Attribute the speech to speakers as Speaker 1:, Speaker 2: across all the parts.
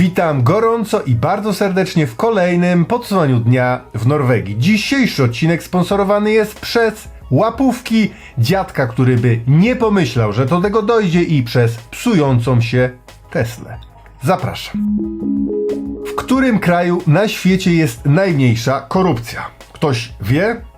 Speaker 1: Witam gorąco i bardzo serdecznie w kolejnym podsumowaniu dnia w Norwegii. Dzisiejszy odcinek sponsorowany jest przez łapówki dziadka, który by nie pomyślał, że do tego dojdzie i przez psującą się Teslę. Zapraszam. W którym kraju na świecie jest najmniejsza korupcja? Ktoś wie?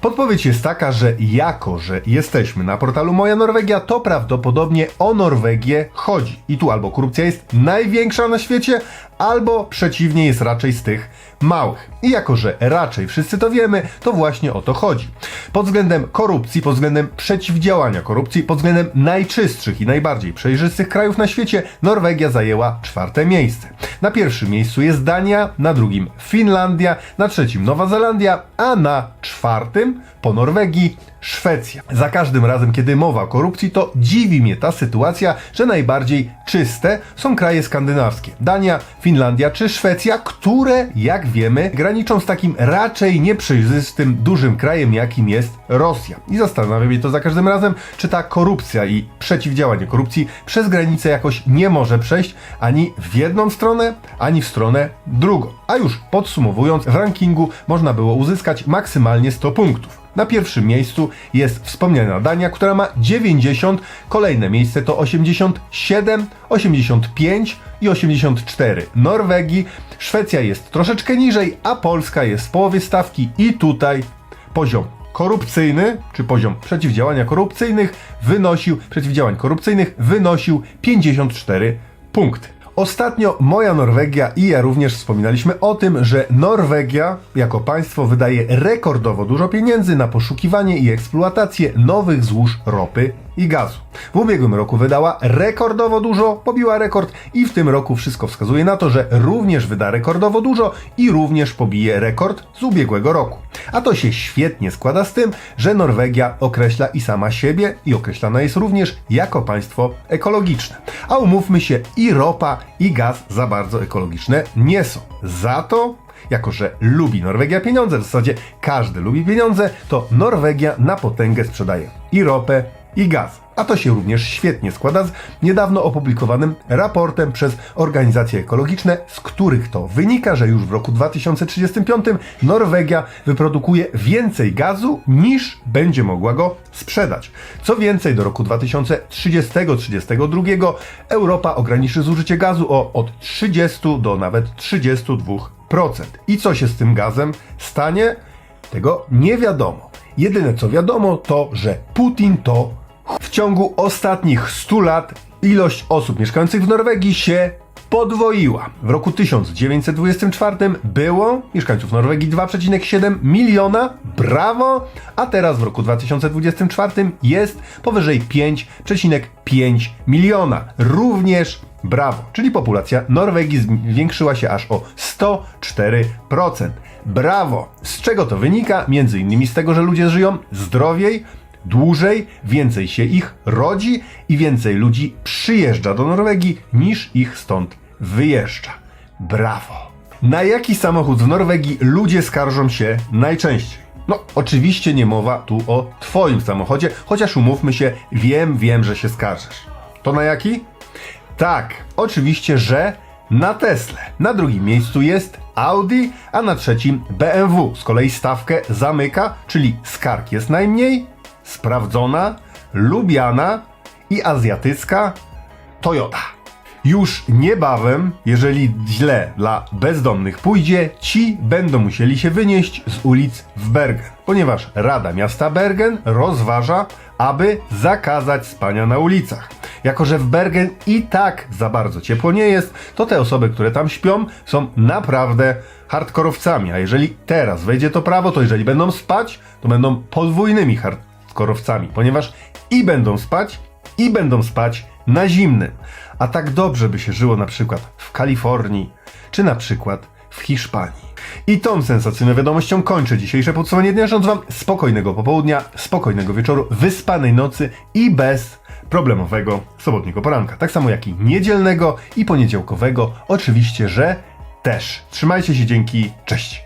Speaker 1: Podpowiedź jest taka, że jako, że jesteśmy na portalu Moja Norwegia, to prawdopodobnie o Norwegię chodzi. I tu albo korupcja jest największa na świecie, albo przeciwnie jest raczej z tych małych. I jako, że raczej wszyscy to wiemy, to właśnie o to chodzi. Pod względem korupcji, pod względem przeciwdziałania korupcji, pod względem najczystszych i najbardziej przejrzystych krajów na świecie, Norwegia zajęła czwarte miejsce. Na pierwszym miejscu jest Dania, na drugim Finlandia, na trzecim Nowa Zelandia, a na czwartym po Norwegii Szwecja. Za każdym razem, kiedy mowa o korupcji, to dziwi mnie ta sytuacja, że najbardziej czyste są kraje skandynawskie. Dania, Finlandia czy Szwecja, które, jak wiemy, graniczą z takim raczej nieprzejrzystym, dużym krajem, jakim jest Rosja. I zastanawia mnie to za każdym razem, czy ta korupcja i przeciwdziałanie korupcji przez granicę jakoś nie może przejść ani w jedną stronę, ani w stronę drugą. A już podsumowując, w rankingu można było uzyskać maksymalnie 100 punktów. Na pierwszym miejscu jest wspomniana Dania, która ma 90, kolejne miejsce to 87, 85 i 84 Norwegii, Szwecja jest troszeczkę niżej, a Polska jest w połowie stawki. I tutaj poziom korupcyjny, czy poziom przeciwdziałania korupcyjnych wynosił, przeciwdziałań korupcyjnych wynosił 54 punkty. Ostatnio moja Norwegia i ja również wspominaliśmy o tym, że Norwegia jako państwo wydaje rekordowo dużo pieniędzy na poszukiwanie i eksploatację nowych złóż ropy i gazu. W ubiegłym roku wydała rekordowo dużo, pobiła rekord i w tym roku wszystko wskazuje na to, że również wyda rekordowo dużo i również pobije rekord z ubiegłego roku. A to się świetnie składa z tym, że Norwegia określa i sama siebie i określana jest również jako państwo ekologiczne. A umówmy się, i ropa i gaz za bardzo ekologiczne nie są. Za to jako że lubi Norwegia pieniądze, w zasadzie każdy lubi pieniądze, to Norwegia na potęgę sprzedaje i ropę, i gaz. A to się również świetnie składa z niedawno opublikowanym raportem przez organizacje ekologiczne, z których to wynika, że już w roku 2035 Norwegia wyprodukuje więcej gazu niż będzie mogła go sprzedać. Co więcej, do roku 2030-32 Europa ograniczy zużycie gazu o od 30 do nawet 32%. I co się z tym gazem stanie? Tego nie wiadomo. Jedyne co wiadomo to, że Putin to w ciągu ostatnich 100 lat ilość osób mieszkających w Norwegii się podwoiła. W roku 1924 było mieszkańców Norwegii 2,7 miliona, brawo, a teraz w roku 2024 jest powyżej 5,5 miliona, również brawo, czyli populacja Norwegii zwiększyła się aż o 104%. Brawo! Z czego to wynika? Między innymi z tego, że ludzie żyją zdrowiej, dłużej, więcej się ich rodzi i więcej ludzi przyjeżdża do Norwegii niż ich stąd wyjeżdża. Brawo! Na jaki samochód w Norwegii ludzie skarżą się najczęściej? No, oczywiście nie mowa tu o Twoim samochodzie, chociaż umówmy się, wiem, wiem, że się skarżysz. To na jaki? Tak, oczywiście, że na Tesla. Na drugim miejscu jest Audi, a na trzecim BMW. Z kolei stawkę zamyka, czyli skarg jest najmniej, sprawdzona, lubiana i azjatycka Toyota. Już niebawem, jeżeli źle dla bezdomnych pójdzie, ci będą musieli się wynieść z ulic w Bergen, ponieważ Rada Miasta Bergen rozważa, aby zakazać spania na ulicach. Jako, że w Bergen i tak za bardzo ciepło nie jest, to te osoby, które tam śpią, są naprawdę hardkorowcami. A jeżeli teraz wejdzie to prawo, to jeżeli będą spać, to będą podwójnymi hardkorowcami, ponieważ i będą spać, i będą spać na zimnym. A tak dobrze by się żyło na przykład w Kalifornii, czy na przykład w Hiszpanii. I tą sensacyjną wiadomością kończę dzisiejsze podsumowanie dnia, żądam Wam spokojnego popołudnia, spokojnego wieczoru, wyspanej nocy i bez problemowego sobotniego poranka. Tak samo jak i niedzielnego i poniedziałkowego, oczywiście, że też. Trzymajcie się, dzięki, cześć!